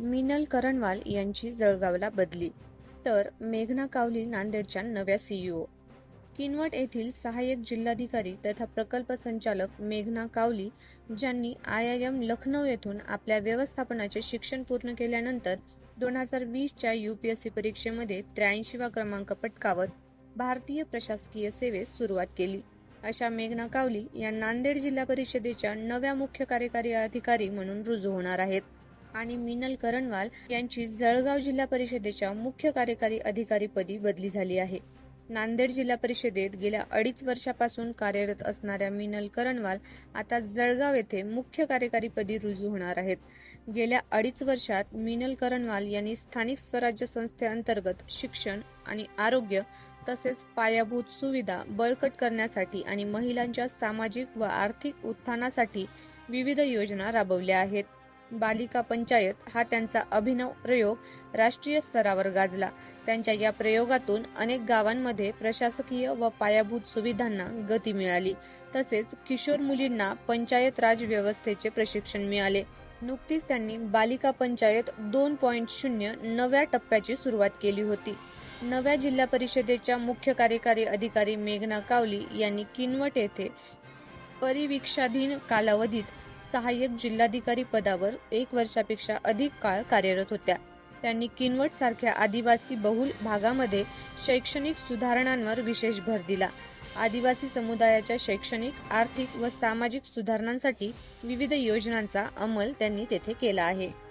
मिनल करणवाल यांची जळगावला बदली. तर मेघना कावली नांदेडच्या नव्या सीईओ किनवट येथील सहाय्यक जिल्हाधिकारी तथा प्रकल्प संचालक मेघना कावली ज्यांनी आय आय एम लखनौ येथून आपल्या व्यवस्थापनाचे शिक्षण पूर्ण केल्यानंतर दोन हजार वीसच्या यू पी एस सी परीक्षेमध्ये त्र्याऐंशीवा क्रमांक पटकावत भारतीय प्रशासकीय सेवेस सुरुवात केली. अशा मेघना कावली या नांदेड जिल्हा परिषदेच्या नव्या मुख्य कार्यकारी अधिकारी म्हणून रुजू होणार आहेत. आणि मिनल करणवाल यांची जळगाव जिल्हा परिषदेच्या मुख्य कार्यकारी अधिकारीपदी बदली झाली आहे. नांदेड जिल्हा परिषदेत गेल्या अडीच वर्षापासून कार्यरत असणाऱ्या मिनल करणवाल आता जळगाव येथे मुख्य कार्यकारीपदी रुजू होणार आहेत. गेल्या अडीच वर्षात मिनल करणवाल यांनी स्थानिक स्वराज्य संस्थेअंतर्गत शिक्षण आणि आरोग्य तसेच पायाभूत सुविधा बळकट करण्यासाठी आणि महिलांच्या सामाजिक व आर्थिक उत्थानासाठी विविध योजना राबवल्या आहेत. बालिका पंचायत हा त्यांचा अभिनव प्रयोग राष्ट्रीय स्तरावर गाजला. त्यांच्या या प्रयोगातून अनेक गावांमध्ये प्रशासकीय व पायाभूत सुविधांना गती मिळाली. तसेच किशोर मुलींना पंचायत राज व्यवस्थेचे प्रशिक्षण मिळाले. नुकतीच त्यांनी बालिका पंचायत दोन पॉईंट शून्य नव्या टप्प्याची सुरुवात केली होती. नव्या जिल्हा परिषदेच्या मुख्य कार्यकारी अधिकारी मेघना कावली यांनी किनवट येथे परिवीक्षाधीन कालावधीत सहाय्यक जिल्हाधिकारी पदावर एक वर्षापेक्षा अधिक काळ कार्यरत होत्या. त्यांनी किनवट सारख्या आदिवासी बहुल भागामध्ये शैक्षणिक सुधारणांवर विशेष भर दिला. आदिवासी समुदायाच्या शैक्षणिक आर्थिक व सामाजिक सुधारणांसाठी विविध योजनांचा अंमल त्यांनी तेथे केला आहे.